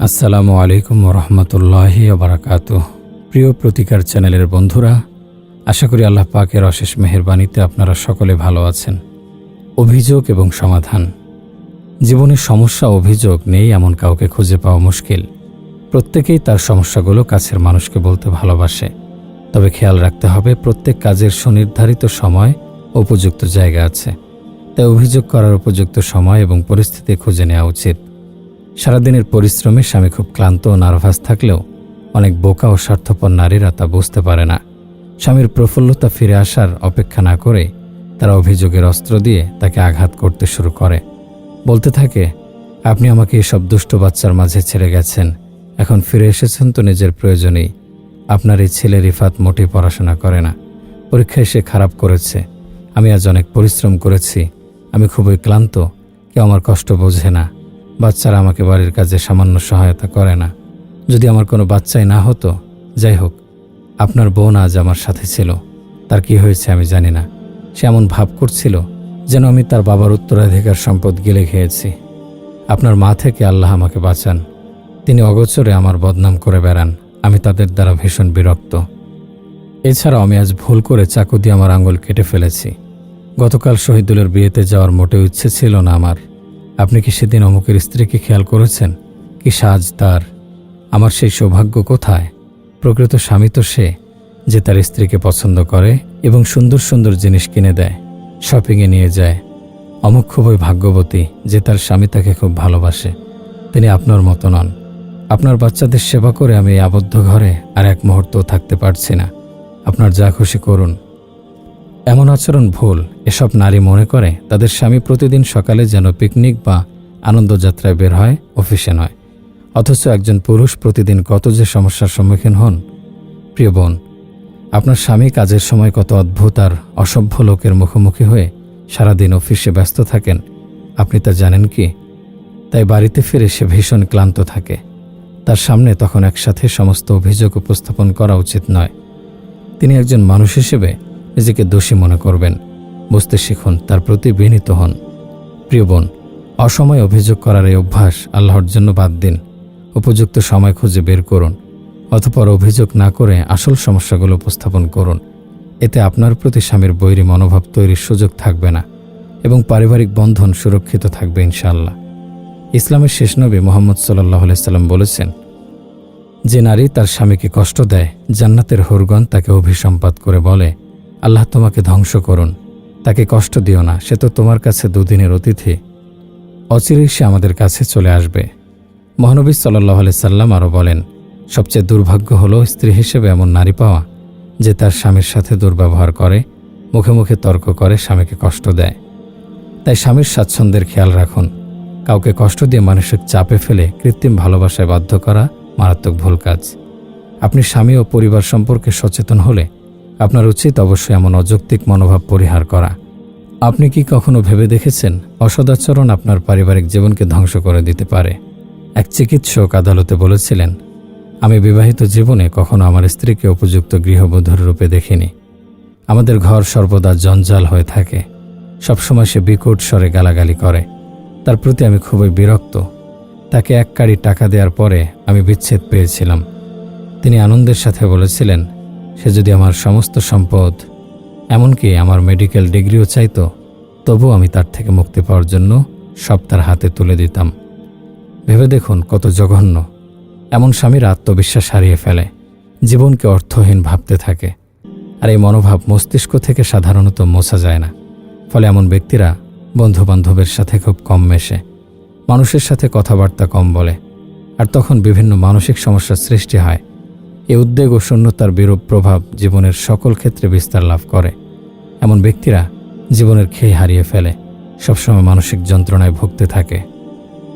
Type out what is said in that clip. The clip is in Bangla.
আসসালামু আলাইকুম রহমতুল্লাহি বারাকাত প্রিয় প্রতিকার চ্যানেলের বন্ধুরা, আশা করি আল্লাহ পাকের অশেষ মেহেরবানিতে আপনারা সকলে ভালো আছেন। অভিযোগ এবং সমাধান। জীবনের সমস্যা, অভিযোগ নেই, এমন কাউকে খুঁজে পাওয়া মুশকিল। প্রত্যেকেই তার সমস্যাগুলো কাছের মানুষকে বলতে ভালোবাসে। তবে খেয়াল রাখতে হবে, প্রত্যেক কাজের সুনির্ধারিত সময় উপযুক্ত জায়গা আছে। তাই অভিযোগ করার উপযুক্ত সময় এবং পরিস্থিতি খুঁজে নেওয়া উচিত। সারাদিনের পরিশ্রমে স্বামী খুব ক্লান্ত ও নার্ভাস থাকলেও অনেক বোকা ও স্বার্থপর নারীরা তা বুঝতে পারে না। স্বামীর প্রফুল্লতা ফিরে আসার অপেক্ষা না করে তারা অভিযোগের অস্ত্র দিয়ে তাকে আঘাত করতে শুরু করে। বলতে থাকে, আপনি আমাকে এসব দুষ্ট বাচ্চার মাঝে ছেড়ে গেছেন। এখন ফিরে এসেছেন তো নিজের প্রয়োজনেই। আপনার এই ছেলে রিফাত মোটেই পড়াশোনা করে না। পরীক্ষায় সে খারাপ করেছে। আমি আজ অনেক পরিশ্রম করেছি। আমি খুবই ক্লান্ত। কেউ আমার কষ্ট বোঝে না। বাচ্চারা আমাকে বাড়ির কাজে সামান্য সহায়তা করে না। যদি আমার কোনো বাচ্চাই না হতো, যাই হোক, আপনার বোন আজ আমার সাথে ছিল। তার কি হয়েছে আমি জানি না। সে এমন ভাব করছিল যেন আমি তার বাবার উত্তরাধিকার সম্পদ গিলে খেয়েছি। আপনার মা থেকে আল্লাহ আমাকে বাঁচান। তিনি অগোচরে আমার বদনাম করে বেড়ান। আমি তাদের দ্বারা ভীষণ বিরক্ত। এছাড়াও আমি আজ ভুল করে চাকু দিয়ে আমার আঙুল কেটে ফেলেছি। গতকাল শহীদুলের বিয়েতে যাওয়ার মোটেও ইচ্ছে ছিল না আমার। আপনি কি সেদিন অমুকের স্ত্রীকে খেয়াল করেছেন? কি সাজ তার? আমার সেই সৌভাগ্য কোথায়? প্রকৃত স্বামী তো সে, যে তার স্ত্রীকে পছন্দ করে এবং সুন্দর সুন্দর জিনিস কিনে দেয় শপিংয়ে নিয়ে যায়। অমুক খুবই ভাগ্যবতী, যে তার স্বামী তাকে খুব ভালোবাসে। তিনি আপনার মতো নন। আপনার বাচ্চাদের সেবা করে আমি আবদ্ধ ঘরে আর এক মুহূর্তও থাকতে পারছি না। আপনার যা খুশি করুন। এমন আচরণ ভুল। এসব নারী মনে করে তাদের স্বামী প্রতিদিন সকালে যেন পিকনিক বা আনন্দযাত্রায় বের হয়, অফিসে নয়। অথচ একজন পুরুষ প্রতিদিন কত যে সমস্যার সম্মুখীন হন। প্রিয় বোন, আপনার স্বামী কাজের সময় কত অদ্ভুত আর অসভ্য লোকের মুখোমুখি হয়ে সারাদিন অফিসে ব্যস্ত থাকেন। আপনি তা জানেন কি? তাই বাড়িতে ফিরে সে ভীষণ ক্লান্ত থাকে। তার সামনে তখন একসাথে সমস্ত অভিযোগ উপস্থাপন করা উচিত নয়। তিনি একজন মানুষ হিসেবে নিজেকে দোষী মনে করবেন। বুঝতে শিখুন, তার প্রতি বিনীত হন। প্রিয় বোন, অসময় অভিযোগ করার এই অভ্যাস আল্লাহর জন্য বাদ দিন। উপযুক্ত সময় খুঁজে বের করুন। অথপর অভিযোগ না করে আসল সমস্যাগুলো উপস্থাপন করুন। এতে আপনার প্রতি স্বামীর বৈরী মনোভাব তৈরির সুযোগ থাকবে না এবং পারিবারিক বন্ধন সুরক্ষিত থাকবে ইনশাআল্লাহ। ইসলামের শেষ নবী মোহাম্মদ সাল্লাহ সাল্লাম বলেছেন, যে নারী তার স্বামীকে কষ্ট দেয়, জান্নাতের হরগণ তাকে অভিসম্পাত করে বলে, আল্লাহ তোমাকে ধ্বংস করুন। তাকে কষ্ট দিও না, সে তো তোমার কাছে দুদিনের অতিথি। অচিরেই সে আমাদের কাছে চলে আসবে। মহানবী সাল্লাহ সাল্লাম আরও বলেন, সবচেয়ে দুর্ভাগ্য হলো স্ত্রী হিসেবে এমন নারী পাওয়া, যে তার স্বামীর সাথে দুর্ব্যবহার করে, মুখে মুখে তর্ক করে, স্বামীকে কষ্ট দেয়। তাই স্বামীর স্বাচ্ছন্দ্যের খেয়াল রাখুন। কাউকে কষ্ট দিয়ে মানসিক চাপে ফেলে কৃত্রিম ভালোবাসায় বাধ্য করা মারাত্মক ভুল কাজ। আপনি স্বামী ও পরিবার সম্পর্কে সচেতন হলে আপনার উচিত অবশ্যই এমন অযৌক্তিক মনোভাব পরিহার করা। আপনি কি কখনো ভেবে দেখেছেন, অসদাচরণ আপনার পারিবারিক জীবনকে ধ্বংস করে দিতে পারে? এক চিকিৎসক আদালতে বলেছিলেন, আমি বিবাহিত জীবনে কখনো আমার স্ত্রীকে উপযুক্ত গৃহবধূর রূপে দেখিনি। আমাদের ঘর সর্বদা জঞ্জাল হয়ে থাকে। সবসময় সে বিকট স্বরে গালাগালি করে। তার প্রতি আমি খুবই বিরক্ত। তাকে এক কাড়ি টাকা দেওয়ার পরে আমি বিচ্ছেদ পেয়েছিলাম। তিনি আনন্দের সাথে বলেছিলেন সে যদি আমার সমস্ত সম্পদ, এমনকি আমার মেডিকেল ডিগ্রিও চাইত তবু আমি তার থেকে মুক্তি পাওয়ার জন্য সব তার হাতে তুলে দিতাম। ভেবে দেখুন কত জঘন্য। এমন স্বামীর আত্মবিশ্বাস হারিয়ে ফেলে, জীবনকে অর্থহীন ভাবতে থাকে, আর এই মনোভাব মস্তিষ্ক থেকে সাধারণত মোছা যায় না। ফলে এমন ব্যক্তিরা বন্ধুবান্ধবের সাথে খুব কম মেশে, মানুষের সাথে কথাবার্তা কম বলে, আর তখন বিভিন্ন মানসিক সমস্যার সৃষ্টি হয় এই উদ্বেগ ও শূন্যতার বিরূপ প্রভাব জীবনের সকল ক্ষেত্রে বিস্তার লাভ করে। এমন ব্যক্তিরা জীবনের খেয়ে হারিয়ে ফেলে। সবসময় মানসিক যন্ত্রণায় ভুগতে থাকে।